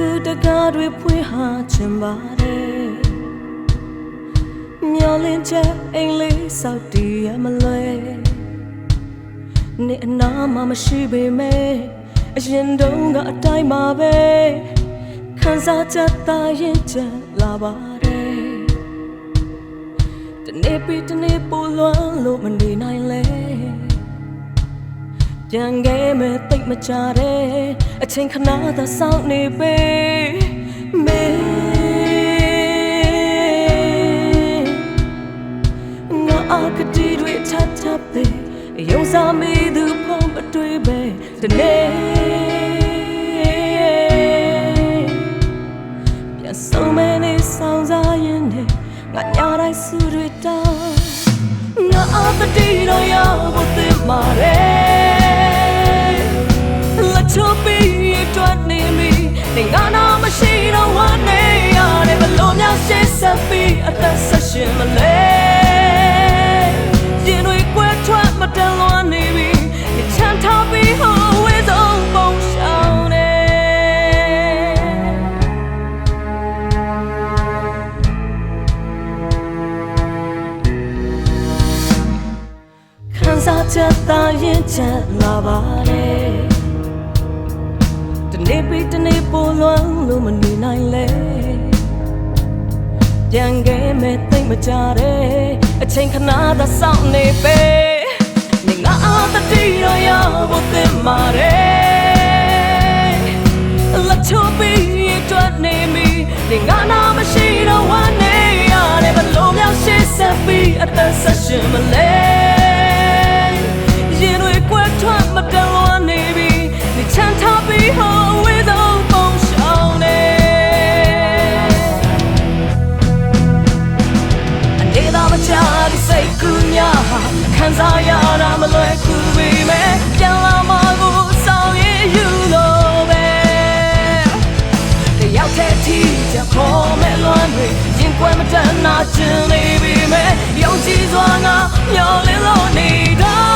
စိတ်ကူးတကားတွေဖွင့်ဟာချင်ပါတယ်မျောလင်းချက်အိမ်လေးစောက်တည်ရမလဲနေအနာမှမရှိပေမဲ့အရင်တုန်းကအတိုင်းပါပဲခံစားချက်သာရင်ချင်လာပါတယ်တနေ့ပြီးတနေ့ပူလွမ်းလို့မနေနိုင်လဲ ပြန်ခဲ့မဲ့တိတ်မကြတဲ့အချိန်ခဏသာစောင့်နေပေမေငါအကတိတွေထပ်ထပ်ပဲယုံစားမိသူဖုံးမတွေ့ပဲဒီနေ့ပြန်ဆုံးမနေဆောင်စားရင်နဲ့ငါညာတိုင်းစုတွေတောင်းငါအကတိတော့ရဖို့တင်ပါတယ် နေငါနာမရှိတော့ဝမ်းနေရတယ်ဘလို့များရှေ့ဆက်ပြီးအသက်ဆက်ရှင်မလဲရင်တွေကွဲထွက်မတန်လွန်နေပြီဒီချမ်းထားပြီးဟိုဝေးဆုံးပုံရှောင်းနေခံစားချက်သာရင်ချက်လာပါတယ် ဒီနေ့ပြီးဒီနေ့ပိုလွမ်းလို့မနေနိုင်လဲပြန်ခဲ့မဲ့သိမ့်မကြတဲ့အချိန်ခဏသာစောင့်နေပဲနေငါအတတိရရဖို့တင်ပါတယ်လက်ချိုးပြီးတွတ်နေမိနေငါနာမရှိတော့ဝမ်းနေရတယ်ဘလို့များရှေ့ဆက်ပြီးအသက်ဆက်ရှင်မလဲရင်တွေကွက်ထွက်မတ စားရတာမလွယ်ကူပေမဲ့ပြန်လာမှကိုဆောင်ရည်ယူလို့ပဲတယောက်တည်းထိချခေါ်မဲ့လွမ်းတွေရင်ကွယ်မတန်နာချင်နေပြီမဲ့ယုံကြည်စွာငါမျောလင်းလို့နေတော့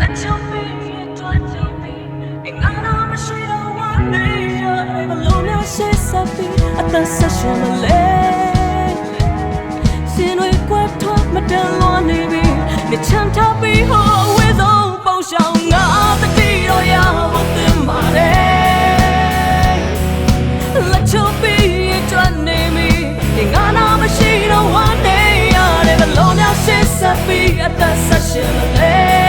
Let she's happy at the session. Xin ơi quét thoát mà đang lo nề bi. Để chăm tháp bi hồ với dấu bao shao ngã ta đi rồi ya một tim mà đây. Let your feet drive nề mi. And I know I'm sure you don't want me. I'm alone now, she's happy at the session. ရင်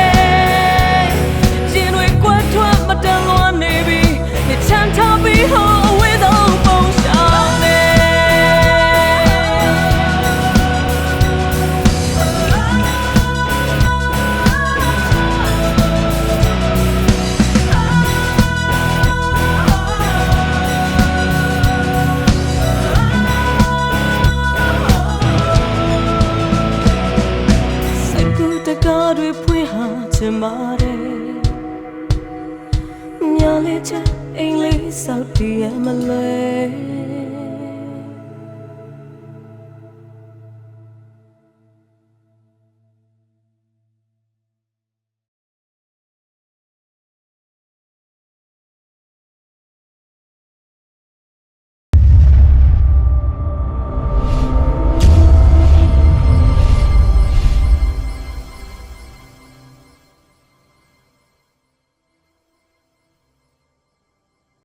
လေးချင်အိမ်လေးစောက်တည်ရမလဲ